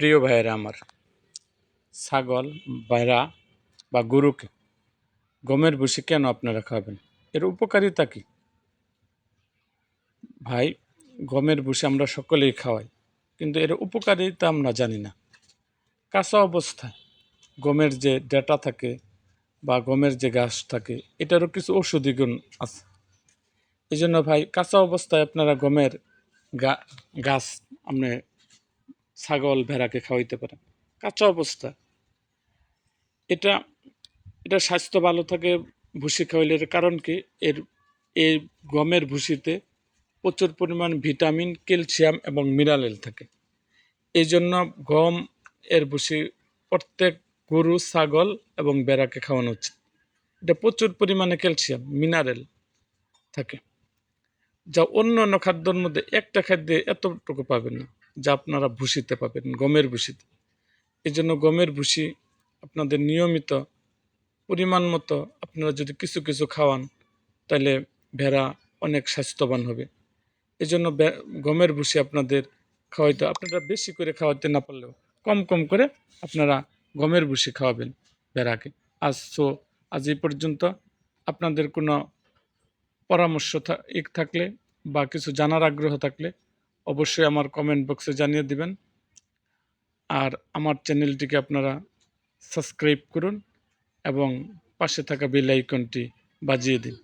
প্রিয় ভাইয়েরা আমার, ছাগল, ভেড়া বা গরুকে গমের ভুসি কেন আপনারা খাবেন? এর উপকারিতা কি? ভাই, গমের ভুসি আমরা সকলেই খাওয়াই, কিন্তু এর উপকারিতা আমরা জানি না। কাঁচা অবস্থায় গমের যে ডেটা থাকে বা গমের যে গাছ থাকে, এটারও কিছু ঔষধি গুণ আছে। এই জন্য ভাই, কাঁচা অবস্থায় আপনারা গমের গাছ আপনি ছাগল ভেড়াকে খাওয়াইতে পারেন কাঁচা অবস্থা। এটা এটা স্বাস্থ্য ভালো থাকে ভুসি খাওয়াইলে এর কারণ কি? এর এই গমের ভুসিতে প্রচুর পরিমাণ ভিটামিন, ক্যালসিয়াম এবং মিনারেল থাকে। এই জন্য গম এর ভুসি প্রত্যেক গরু, ছাগল এবং বেড়াকে খাওয়ানো উচিত। এটা প্রচুর পরিমাণে ক্যালসিয়াম, মিনারেল থাকে। যা অন্য অন্য খাদ্যর মধ্যে একটা খাদ্যে এতটুকু পাবেন না। যা আপনারা ভুসিতে পাবেন, গমের ভুসিতে এই জন্য গমের ভুসি আপনাদের নিয়মিত পরিমাণ মতো আপনারা যদি কিছু কিছু খাওয়ান, তাহলে ভেড়া অনেক স্বাস্থ্যবান হবে। এই জন্য গমের ভুসি আপনাদের খাওয়াইতে, আপনারা বেশি করে খাওয়াতে না পারলেও কম কম করে আপনারা গমের ভুসি খাওয়াবেন ভেড়াকে। আজ সো, আজ এই পর্যন্ত। আপনাদের কোনো পরামর্শ থাকলে বা কিছু জানার আগ্রহ থাকলে অবশ্যই আমার কমেন্ট বক্সে জানিয়ে দিবেন। আর আমার চ্যানেলটিকে আপনারা সাবস্ক্রাইব করুন এবং পাশে থাকা বেল আইকনটি বাজিয়ে দিন।